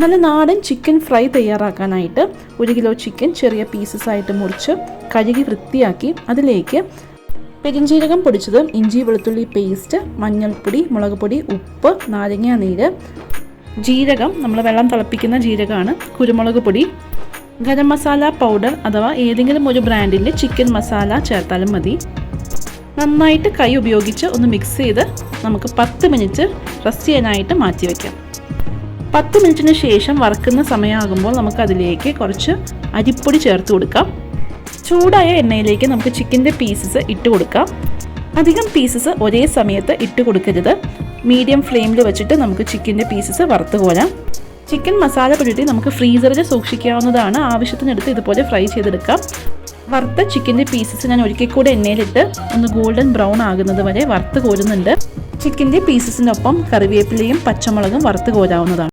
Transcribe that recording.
നല്ല നാടൻ chicken fry തയ്യാറാക്കാനായിട്ട് ഒരു കിലോ ചിക്കൻ ചെറിയ പീസസ് ആയിട്ട് മുറിച്ച് കഴുകി വൃത്തിയാക്കി അതിലേക്ക് പെരിഞ്ചീരകം പൊടിച്ചത് ഇഞ്ചി വെളുത്തുള്ളി പേസ്റ്റ് മഞ്ഞൾപ്പൊടി മുളക് പൊടി ഉപ്പ് നാരങ്ങ നീര് ജീരകം നമ്മൾ വെള്ളം തിളപ്പിക്കുന്ന ജീരകമാണ് കുരുമുളക് പൊടി ഗരം മസാല പൗഡർ അഥവാ ഏതെങ്കിലും ഒരു ബ്രാൻഡിന്റെ ചിക്കൻ മസാല ചേർത്താലും മതി. നന്നായിട്ട് കൈ ഉപയോഗിച്ച് ഒന്ന് മിക്സ് ചെയ്ത് നമുക്ക് പത്ത് മിനിറ്റ് റെസ്റ്റ് ചെയ്യാനായിട്ട് മാറ്റി വയ്ക്കാം പത്ത് മിനിറ്റിന് ശേഷം വറക്കുന്ന സമയമാകുമ്പോൾ നമുക്ക് അതിലേക്ക് കുറച്ച് അരിപ്പൊടി ചേർത്ത് കൊടുക്കാം. ചൂടായ എണ്ണയിലേക്ക് നമുക്ക് ചിക്കന്റെ പീസസ് ഇട്ട് കൊടുക്കാം. അധികം പീസസ് ഒരേ സമയത്ത് ഇട്ട് കൊടുക്കരുത്. മീഡിയം ഫ്ലെയിമിൽ വെച്ചിട്ട് നമുക്ക് ചിക്കന്റെ പീസസ് വറുത്ത് കോരാം. ചിക്കൻ മസാല പുരട്ടി നമുക്ക് ഫ്രീസറിൽ സൂക്ഷിക്കാവുന്നതാണ്. ആവശ്യത്തിനെടുത്ത് ഇതുപോലെ ഫ്രൈ ചെയ്തെടുക്കാം. വറുത്ത ചിക്കന്റെ പീസസ് ഞാൻ ഒരിക്കൽ കൂടെ എണ്ണയിലിട്ട് ഒന്ന് ഗോൾഡൻ ബ്രൗൺ ആകുന്നത് വരെ വറുത്ത് കോരുന്നുണ്ട്. ചിക്കന്റെ പീസസിനൊപ്പം കറിവേപ്പിലയും പച്ചമുളകും വറുത്ത് കോരാവുന്നതാണ്.